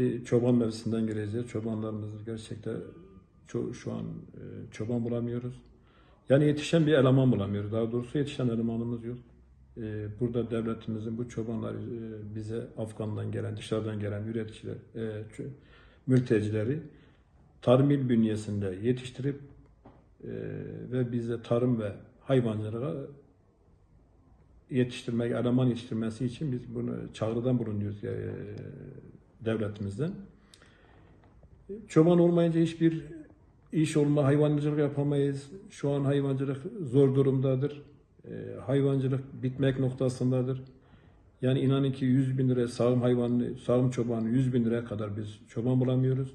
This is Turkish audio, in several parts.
Ki çoban mevsiminden gireceğiz. Çobanlarımız gerçekten ço- şu an e, çoban bulamıyoruz. Yani yetişen bir eleman bulamıyoruz. Daha doğrusu yetişen elemanımız yok. E, burada devletimizin bu çobanlar e, bize Afgan'dan gelen, dışarıdan gelen üreticiler, e, mültecileri tarım bünyesinde yetiştirip e, ve bize tarım ve hayvancılığa yetiştirmek, eleman yetiştirmesi için biz bunu çağrıdan bulunuyoruz e, devletimizden. Çoban olmayınca hiçbir iş olma, hayvancılık yapamayız. Şu an hayvancılık zor durumdadır. E, hayvancılık bitmek noktasındadır. Yani inanın ki 100 bin lira sağım hayvanı, sağım çobanı 100 bin liraya kadar biz çoban bulamıyoruz.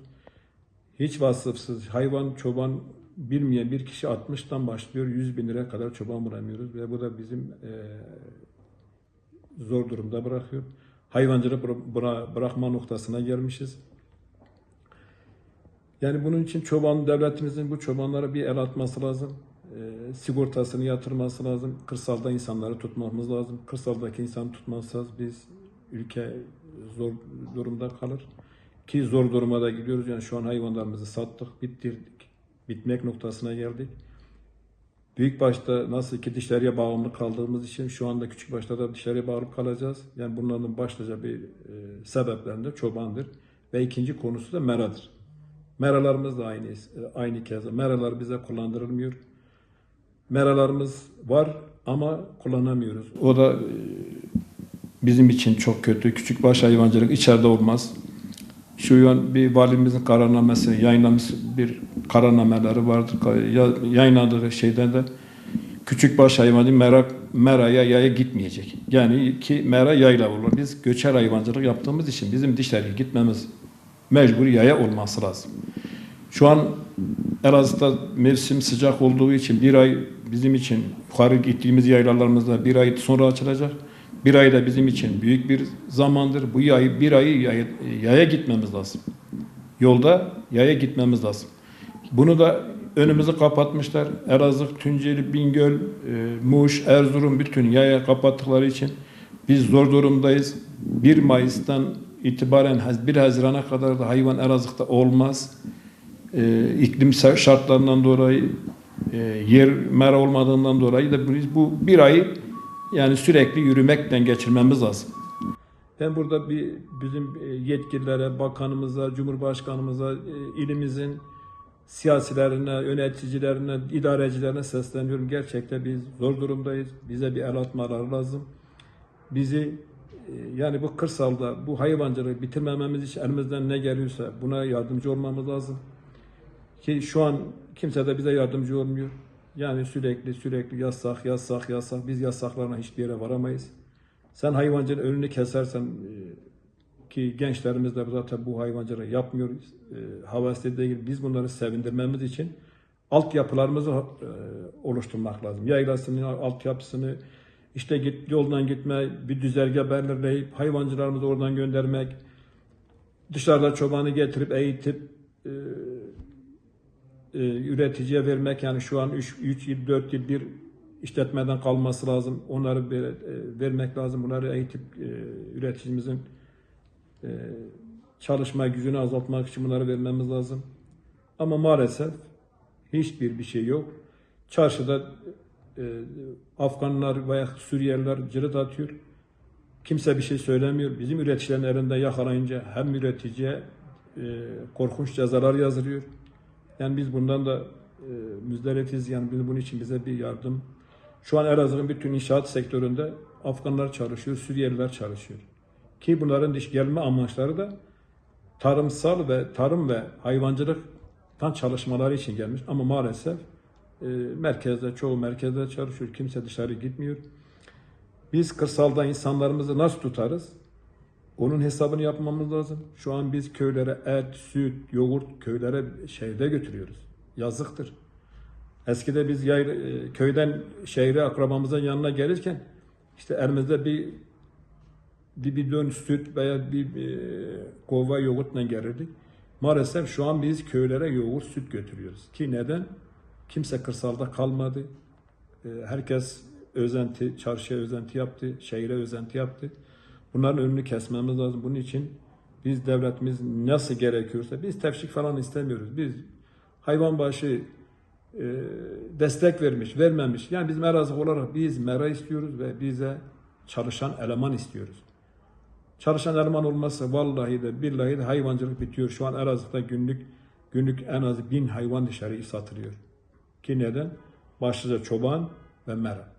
Hiç vasıfsız hayvan çoban bilmeyen bir kişi 60'tan başlıyor 100 bin liraya kadar çoban bulamıyoruz ve bu da bizim e, zor durumda bırakıyor. Hayvancılık bıra- bıra- bırakma noktasına gelmişiz. Yani bunun için çoban devletimizin bu çobanlara bir el atması lazım. E, sigortasını yatırması lazım. Kırsalda insanları tutmamız lazım. Kırsaldaki insanı tutmazsanız biz ülke zor durumda kalır. Ki zor duruma da gidiyoruz. Yani şu an hayvanlarımızı sattık, bitirdik. Bitmek noktasına geldik. Büyük başta nasıl ki dışarıya bağımlı kaldığımız için şu anda küçük başta da dışarıya bağlı kalacağız. Yani bunların başlıca bir e, sebeplerinden çobandır. Ve ikinci konusu da meradır. Meralarımız da aynı, aynı kez. Meralar bize kullandırılmıyor. Meralarımız var ama kullanamıyoruz. O da e, bizim için çok kötü. Küçük baş hayvancılık içeride olmaz. Şu an bir valimizin kararnamesi yayınlamış bir kararnameleri vardır. Ya- Yayınladığı şeyden de küçük baş hayvanı merak meraya yaya gitmeyecek. Yani ki mera yayla olur. Biz göçer hayvancılık yaptığımız için bizim dışarıya gitmemiz mecbur yaya olması lazım. Şu an Elazığ'da mevsim sıcak olduğu için bir ay bizim için yukarı gittiğimiz yaylalarımızda bir ay sonra açılacak. Bir ay da bizim için büyük bir zamandır. Bu yay, bir ayı yaya, yaya gitmemiz lazım. Yolda yaya gitmemiz lazım. Bunu da önümüzü kapatmışlar. Elazığ, Tunceli, Bingöl, e, Muş, Erzurum bütün yaya kapattıkları için biz zor durumdayız. 1 Mayıs'tan itibaren 1 Haziran'a kadar da hayvan Elazığ'da olmaz. E, iklim şartlarından dolayı e, yer mera olmadığından dolayı da biz bu bir ayı yani sürekli yürümekten geçirmemiz lazım. Ben burada bir bizim e, yetkililere, bakanımıza, cumhurbaşkanımıza, e, ilimizin siyasilerine, yöneticilerine, idarecilerine sesleniyorum. Gerçekten biz zor durumdayız. Bize bir el atmaları lazım. Bizi e, yani bu kırsalda bu hayvancılığı bitirmememiz için elimizden ne geliyorsa buna yardımcı olmamız lazım. Ki şu an kimse de bize yardımcı olmuyor. Yani sürekli sürekli yasak, yasak, yasak. Biz yasaklarla hiçbir yere varamayız. Sen hayvancının önünü kesersen e, ki gençlerimiz de zaten bu hayvancılığı yapmıyor. E, havaslı değil. Biz bunları sevindirmemiz için altyapılarımızı e, oluşturmak lazım. Yaylasını, altyapısını, işte git, yoldan gitme, bir düzerge belirleyip hayvancılarımızı oradan göndermek, dışarıda çobanı getirip eğitip e, üreticiye vermek yani şu an 3 yıl 4 yıl bir işletmeden kalması lazım. Onları e, vermek lazım. Bunları eğitip e, üreticimizin çalışma gücünü azaltmak için bunları vermemiz lazım. Ama maalesef hiçbir bir şey yok. Çarşıda Afganlar veya Suriyeliler cırıt atıyor. Kimse bir şey söylemiyor. Bizim üreticilerin elinde yakalayınca hem üreticiye korkunç cezalar yazılıyor. Yani biz bundan da e, müzdaripiz. Yani bunun için bize bir yardım. Şu an Elazığ'ın bütün inşaat sektöründe Afganlar çalışıyor, Suriyeliler çalışıyor. Ki bunların iş gelme amaçları da tarımsal ve tarım ve hayvancılıktan çalışmaları için gelmiş. Ama maalesef e, merkezde, çoğu merkezde çalışıyor. Kimse dışarı gitmiyor. Biz kırsalda insanlarımızı nasıl tutarız? Onun hesabını yapmamız lazım. Şu an biz köylere et, süt, yoğurt köylere şehirde götürüyoruz. Yazıktır. Eskide biz yayla, e, köyden şehre akrabamızın yanına gelirken işte elimizde bir bir bidon süt veya bir e, kova yoğurtla gelirdik. Maalesef şu an biz köylere yoğurt, süt götürüyoruz. Ki neden? Kimse kırsalda kalmadı. E, herkes özenti, çarşıya özenti yaptı, şehire özenti yaptı. Bunların önünü kesmemiz lazım. Bunun için Biz devletimiz nasıl gerekiyorsa biz tefşik falan istemiyoruz. Biz hayvan başı e, destek vermiş, vermemiş. Yani biz Merazı olarak biz mera istiyoruz ve bize çalışan eleman istiyoruz. Çalışan eleman olmazsa vallahi de billahi de hayvancılık bitiyor. Şu an Elazığ'da günlük günlük en az bin hayvan dışarı satılıyor. Ki neden? Başlıca çoban ve mera.